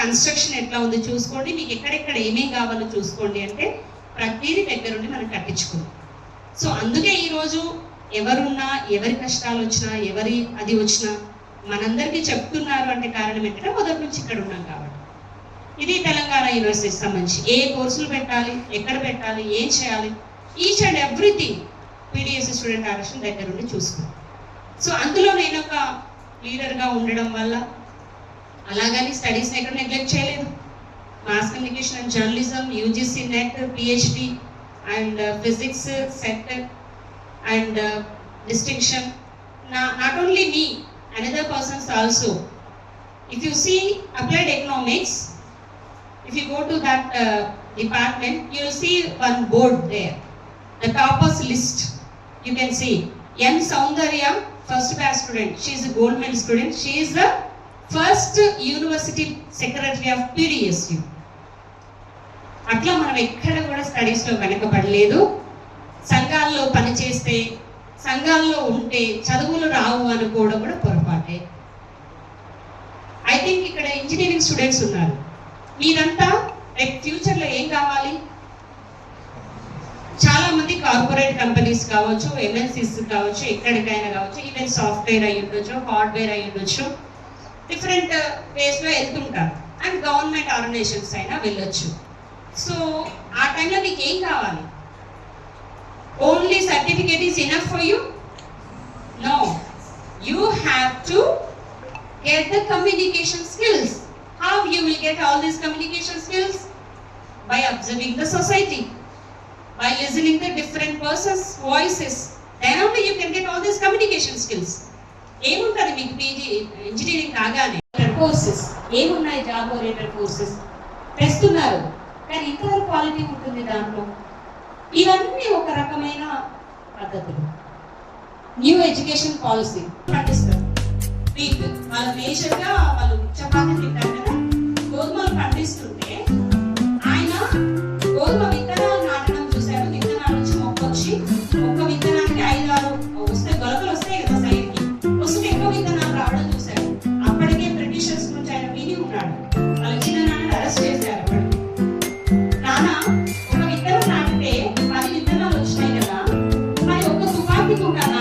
Construction ఎట్లా ఉంది చూసుకోండి మీకు ఎక్కడెక్కడ ఏమేం కావాలో చూసుకోండి అంటే ప్రతిదీ దగ్గరుండి మనం కట్టించుకుందాం. సో అందుకే ఈరోజు ఎవరున్నా ఎవరి కష్టాలు వచ్చినా ఎవరి అది వచ్చినా మనందరికీ చెప్తున్నారు అంటే కారణం ఏంటంటే మొదటి నుంచి ఇక్కడ ఉన్నాం కాబట్టి. ఇది తెలంగాణ యూనివర్సిటీకి సంబంధించి. ఏ కోర్సులు పెట్టాలి ఎక్కడ పెట్టాలి ఏం చేయాలి each and everything PDS student ఆకర్షణ దగ్గరుండి చూసుకున్నాం సో అందులో నేను ఒక లీడర్గా ఉండడం వల్ల అలాగని స్టడీస్ని ఎక్కడ నెగ్లెక్ట్ చేయలేదు mass communication and journalism UGC NET PhD and physics SET and distinction not only me another persons also if you see applied economics, if you go to that uh, department, you will see one board there. The toppers list, you can see. N. Soundarya, first batch student. She is a gold medal student. She is the first university secretary of PDSU. అట్లా మనం ఎక్కడ కూడా స్టడీస్లో వెనకబడలేదు. సంఘాల్లో పనిచేస్తే సంఘాల్లో ఉంటే చదువులు రావు అనుకోవడం కూడా పొరపాటే. ఐ థింక్ ఇక్కడ ఇంజనీరింగ్ స్టూడెంట్స్ ఉన్నారు. మీరంతా రేపు ఫ్యూచర్లో ఏం కావాలి? చాలా మంది కార్పొరేట్ కంపెనీస్ కావచ్చు ఎంఎన్సీస్ కావచ్చు ఎక్కడికైనా కావచ్చు ఈవెన్ సాఫ్ట్వేర్ అయి ఉండొచ్చు హార్డ్వేర్ అయి ఉండొచ్చు డిఫరెంట్ వేస్లో వెళ్తుంటారు అండ్ గవర్నమెంట్ ఆర్గనైజేషన్స్ అయినా వెళ్ళొచ్చు సో ఆ టైంలో మీకు ఏం కావాలి only certificate is enough for you no you have to get the communication skills. How you will get all these communication skills? By observing the society, by listening to different persons' voices. Then only you can get all these communication skills. ఏముంటుంది మీకు PG engineering కాగానే? Courses ఏమున్నాయి job oriented courses తెస్తున్నారు. కానీ ఇంతవరకు quality ఉంటుంది దాంట్లో. ఇవన్నీ ఒక రకమైన పద్ధతులు. న్యూ ఎడ్యుకేషన్ పాలసీ పాటిస్తారు. వీక్ వాళ్ళ మేజర్ వాళ్ళు చపాతీ తింటారు. rápido o canal.